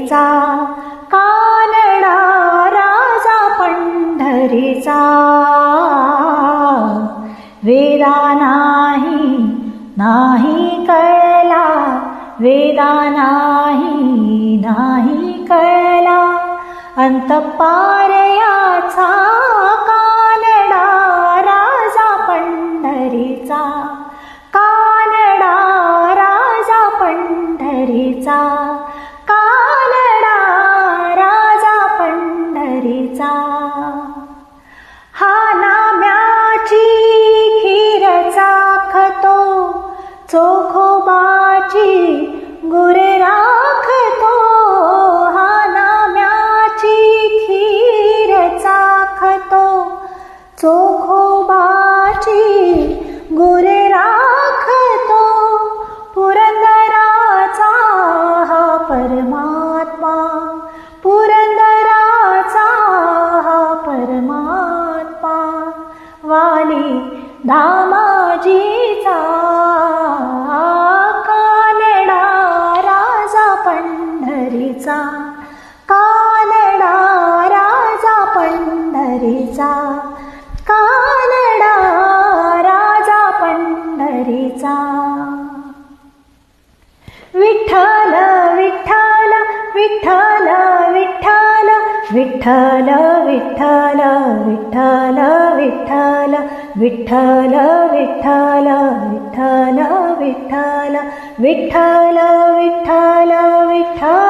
पंढरीचा कानडा राजा पंढरीचा वेदा नाही नाही कळला. वेदा नाही नाही कळला. अंतपारयाचा चोखोबाची गुरे राखतो हा नाम्याची खीर चाखतो. चोखोबाची गुरे राखतो पुरंदराचा हा परमात्मा. पुरंदराचा हा परमात्मा. वाली धामाजी पंढरीचा कानडा राजा पंढरीचा कानडा राजा पंढरीचा विठ्ठल विठ्ठल विठ्ठल विठ्ठल विठ्ठल विठ्ठल विठ्ठल विठ्ठल विठ्ठल विठ्ठल विठ्ठल विठ्ठल विठ्ठल विठ्ठल विठ्ठल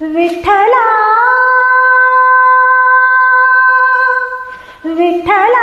ವಿಠಲ ವಿಠಲ